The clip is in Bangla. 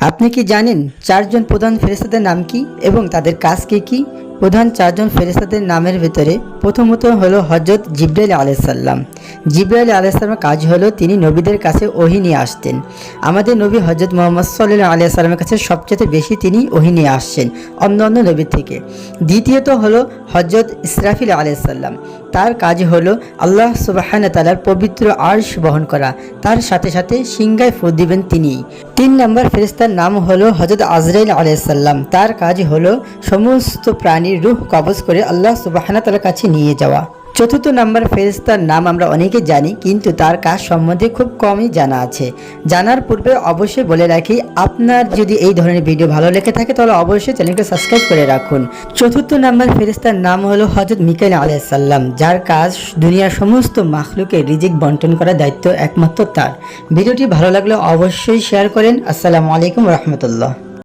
আপনি কি জানেন চারজন প্রধান ফেরেস্তাদের নাম কি এবং তাদের কাজ কি কি? প্রধান চারজন ফেরেস্তাদের নামের ভেতরে প্রথমত হলো হজরত জিব্রাইল আলাইসাল্লাম জিব্রাইল আলাইসাল্লামের কাজ হলো তিনি নবীদের কাছে ওহি নিয়ে আসতেন। আমাদের নবী হজরত মোহাম্মদ সাল্লাহ আলিয়াল্লামের কাছে সবচেয়ে বেশি তিনি ওহি নিয়ে আসছেন অন্য অন্য নবীর থেকে। দ্বিতীয়ত হলো হজরত ইসরাফিল আলাইসাল্লাম তার কাজ হলো আল্লাহ সুবাহান তালার পবিত্র আর্শ বহন করা। তার সাথে সাথে সিংগায় ফু দিবেন তিনি। তিন নম্বর ফেরিস্তার নাম হলো হজরত আজরাইল আলাইসাল্লাম তার কাজ হলো সমস্ত প্রাণীর রূহ কবজ করে আল্লাহ সুবাহানা তালার কাছে নিয়ে যাওয়া। চতুর্থ নাম্বার ফেরিস্তার নাম আমরা অনেকে জানি, কিন্তু তার কাজ সম্বন্ধে খুব কমই জানা আছে। জানার পূর্বে অবশ্যই বলে রাখি, আপনার যদি এই ধরনের ভিডিও ভালো লেগে থাকে, তাহলে অবশ্যই চ্যানেলকে সাবস্ক্রাইব করে রাখুন। চতুর্থ নাম্বার ফেরিস্তার নাম হলো হজরত মিকাইল আলাইসাল্লাম যার কাজ দুনিয়ার সমস্ত মাখলুকে রিজিক বন্টন করার দায়িত্ব একমাত্র তার। ভিডিওটি ভালো লাগলে অবশ্যই শেয়ার করেন। আসসালামু আলাইকুম রহমতুল্লাহ।